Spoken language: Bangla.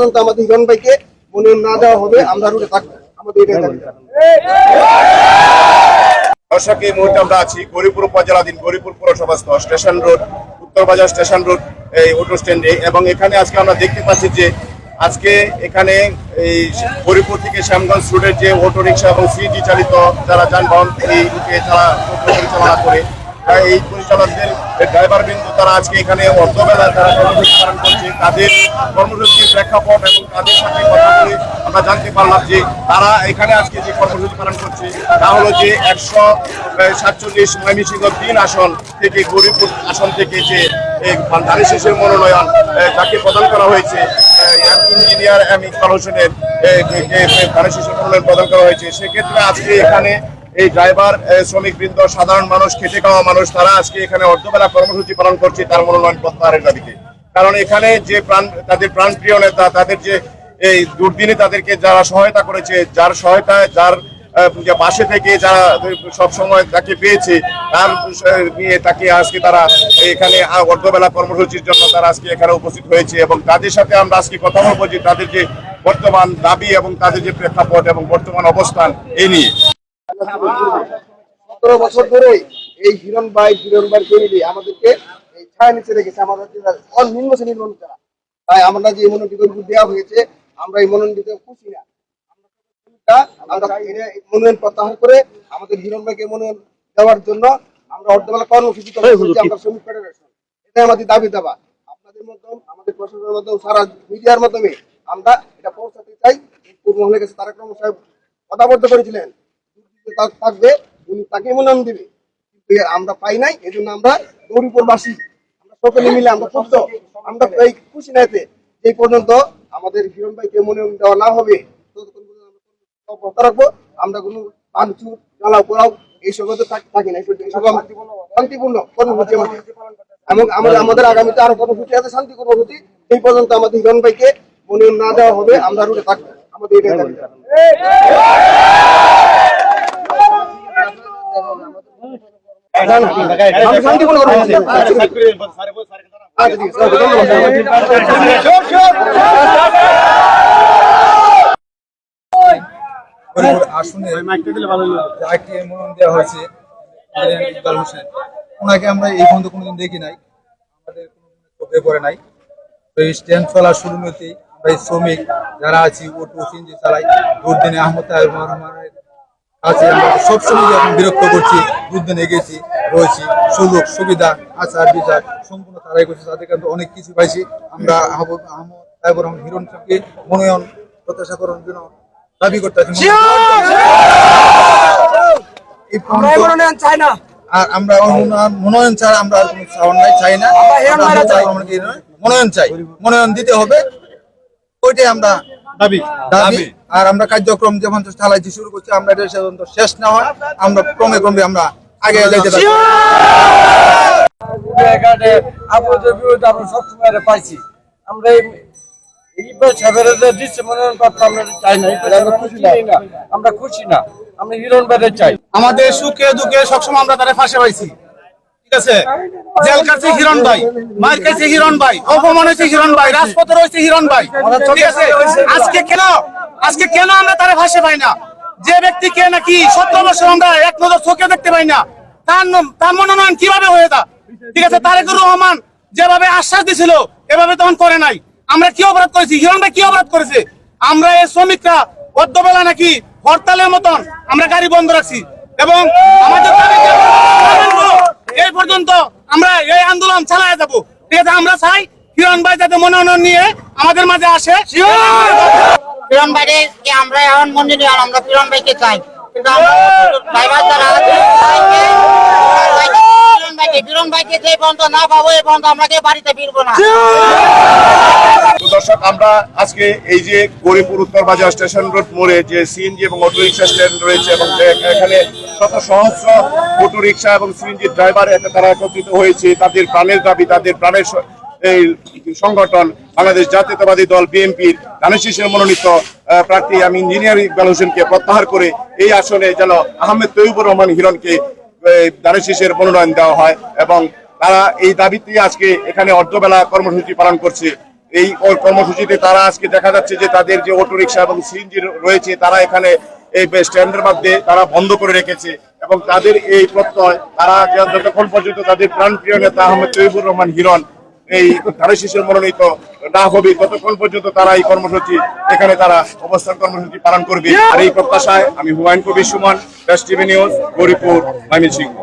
পর্যন্ত আমাদের হিরণ ভাইকে মনোনয়ন না দেওয়া হবে, আমরা রুটে থাকব আমাদের দর্শক, এই মুহূর্তে আমরা আছি গরিপুর উপজেলাধীন গরিপুর পৌরসভাস্থ স্টেশন রোড, উত্তর বাজার স্টেশন রোড, এই অটো স্ট্যান্ডে এবং এখানে আজকে আমরা দেখতে পাচ্ছি যে আজকে এখানে এই গরিপুর থেকে শ্যামগঞ্জ রোডের যে অটো রিক্সা এবং সিএনজি চালিত যারা যানবাহন, এই রুটে টোটো পরিচালনা করে। এই পরিচালকদের ড্রাইভার বিন্দু, তারা আজকে এখানে অর্ধবেলা তারা কর্মসূচি পালন করছে। তাদের কর্মসূচির প্রেক্ষাপট এবং তাদের সাথে কথা বলে আমরা জানতে পারলাম যে তারা এখানে আজকে যে কর্মসূচি পালন করছে, তা হলো যে একশো সাতচল্লিশ ময়মনসিংহ তিন আসন থেকে গরিবপুর আসন থেকে যে ধানের শেষের মনোনয়ন যাকে প্রদান করা হয়েছে ইঞ্জিনিয়ার এম ইকবাল হোসেনের ধানের শেষের মনোনয়ন প্রদান করা হয়েছে। সেক্ষেত্রে আজকে এখানে এই ড্রাইভার শ্রমিক বৃন্দ সাধারণ মানুষ, খেটে খাওয়া মানুষ, তারা আজকে এখানে অর্ধবেলা কর্মসূচি পালন করছে তার মনোনয়ন প্রত্যাহারের দাবিতে। কারণ এখানে যে প্রাণ, তাদের প্রাণপ্রিয় নেতা, তাদের যে এই দুর্দিনে তাদেরকে যারা সহায়তা করেছে, যার সহায়তায়, যার পাশে থেকে যারা সব সময় তাকে পেয়েছে, তার নিয়ে তাকে আজকে তারা এখানে অর্ধবেলা কর্মসূচির জন্য তারা আজকে এখানে উপস্থিত হয়েছে এবং তাদের সাথে আমরা আজকে কথা বলব যে তাদের যে বর্তমান দাবি এবং তাদের যে প্রেক্ষাপট এবং বর্তমান অবস্থান এই নিয়ে। সতেরো বছর ধরে এই হিরণ ভাই হিরণ ভাই ফ্যামিলি আমাদেরকে এই ছায়া নিচে রেখেছে আমাদের নিম্ন শ্রেণির মানুষ যারা তাই আমরা যে মনোনীত দেওয়া হয়েছে আমরা এই মনোনীত খুশি না। আমরা মনোনয়ন প্রত্যাহার করে আমাদের হিরণ ভাইকে মনোনয়ন দেওয়ার জন্য আমরা অর্ধবেলা কর্মসূচি আমরা শ্রমিক ফেডারেশন এটাই আমাদের দাবি দেওয়া আপনাদের মাধ্যমে আমাদের প্রশাসনের মাধ্যমে সারা মিডিয়ার মাধ্যমে আমরা এটা পৌঁছাতে চাই। পূর্বমহলের কাছে তারা ক্রমশ কথাবদ্ধ করেছিলেন। দুর্নীতি থাকবে, উনি তাকে মনোনয়ন দিবে। আমরা পাই নাই এই জন্য আমরা গৌরীপুরবাসী, আমরা সকলে মিলে আমরা ক্ষুব্ধ আমরা এই খুশি নাইতে এই পর্যন্ত আমাদের হিরণ ভাইকে মনোনয়ন দেওয়া না হবে। রাখব। আমরা কোনো পোড়াও হতে থাক- না। শান্তিপূর্ণ কর্মসূচি এবং আমাদের আমাদের আগামীতে আরও কর্মসূচি আছে, শান্তি কর্মসূচি। এই পর্যন্ত আমাদের হিরণ ভাইকে মনোনয়ন না দেওয়া হবে, আমরা রুটে থাকব। আমাদের এটাই দাবি না, না, আমরা শান্তিপূর্ণ কর্মসূচি আচ্ছা ঠিক আছে হরিপুর ওনাকে আমরা এই কোনোদিন দেখি নাই। নাই। স্ট্যান্ড চলার শ্রমিক যারা আছি অটো সিএনজি চালাই। দুর্দিনে আহমদ রহমানের কাছে আমরা সবসময় এখন বিরক্ত করছি দুর্দিনে গেছি রয়েছি সুযোগ সুবিধা আচার বিচার সম্পূর্ণ তারাই করছি তাদের কাছে অনেক কিছু পাইছি। আমরা হিরণ সাহেবকে মনোনয়ন প্রত্যাশা করার জন্য দাবি পর্যন্ত- আর আমরা মনোনয়ন- ছাড়া আমরা কোনো চাওয়ার নাই চাই না। মনোনয়ন চাই। মনোনয়ন দিতে হবে। ওইটাই আমরা দাবি। দাবি। আর আমরা কার্যক্রম যেমন চালাইছি শুরু করছি আমরা এটা শেষ না হয়। আমরা ক্রমে ক্রমে আমরা আগে যাইতে পারি আপনাদের বিরুদ্ধে আমরা সবসময় পাইছি। আমরা ইকবাল সাহেবের যে দিচ্ছে মনোনয়ন পত্র আমরা চাই না। আমরা খুশি না। আমরা খুশি না। আমরা হিরণ বাইরে চাই। আমাদের সুখে দুঃখে সবসময় আমরা তাদের ফাঁসে পাইছি। ঠিক আছে? জেল কাছে হিরণ ভাই মার কাছে হিরণ ভাই অপমান হয়েছে হিরণ ভাই রাজপথে রয়েছে হিরণ ভাই। ঠিক আছে? আজকে কেন? আজকে কেন আমরা তারা ফাঁসে পাই না? যে ব্যক্তিকে নাকি সতেরো বছর আমরা এক নজর চোখে দেখতে পাই না তার তার মনোনয়ন কীভাবে হয়ে তা ঠিক আছে তারেকুর রহমান যেভাবে আশ্বাস দিছিল এভাবে তখন করে নাই। আমরা কি অপরাধ করেছি? হিরণ ভাই কি অপরাধ করেছে? আমরা এই শ্রমিকরা অর্ধবেলা নাকি হরতালের মতন আমরা গাড়ি বন্ধ রাখছি এবং আমাদের। এই পর্যন্ত আমরা এই আন্দোলন চালায় যাব। ঠিক আছে আমরা চাই কিরণ ভাই যাতে মনোনয়ন নিয়ে আমাদের মাঝে আসে। পিরন ভাইকে কে আমরা এখন আমরা পিরন ভাইকে চাই। কিন্তু আমরা ড্রাইভার যারা আছে, ভাইকে- ভাইকে পিরন ভাইকে যে পর্যন্ত না পাবো এই পর্যন্ত আমাকে বাড়িতে ফিরবো না। দর্শক আমরা আজকে এই যে গরিপুর উত্তর বাজার স্টেশন রোড মোড়ে যে সিএনজি এবং অটো রিক্সা স্ট্যান্ড রয়েছে এবং যে এখানে শত সহস্র অটো রিক্সা এবং সিএনজি ড্রাইভার এতে তারা একত্রিত হয়েছে। তাদের প্রাণের দাবি, তাদের প্রাণের এই সংগঠন, বাংলাদেশ জাতীয়তাবাদী দল, বিএনপির ধানের শীষের মনোনীত প্রার্থী আমি ইঞ্জিনিয়ার ইকবাল হোসেনকে প্রত্যাহার করে এই আসনে যেন আহমেদ তৈবুর রহমান হিরণকে ধানের শীষের মনোনয়ন দেওয়া হয় এবং তারা এই দাবিতে আজকে এখানে অর্ধবেলা কর্মসূচি পালন করছে। এই কর্মসূচিতে তারা আজকে দেখা যাচ্ছে যে তাদের যে অটো রিক্সা এবং সিএনজি রয়েছে, তারা এখানে এই স্ট্যান্ডের মধ্যে তারা বন্ধ করে রেখেছে এবং তাদের এই প্রত্যয়, তারা যতক্ষণ পর্যন্ত তাদের প্রাণপ্রিয় নেতা আহমেদ তৈবুর রহমান হিরণ এই ধারে শিশুর মনোনীত না হবে, ততক্ষণ পর্যন্ত তারা এই কর্মসূচি, এখানে তারা অবস্থান কর্মসূচি পালন করবে। আর এই প্রত্যাশায় আমি Humayun Kabir Sumon press TV news, Gauripur, Mymensingh.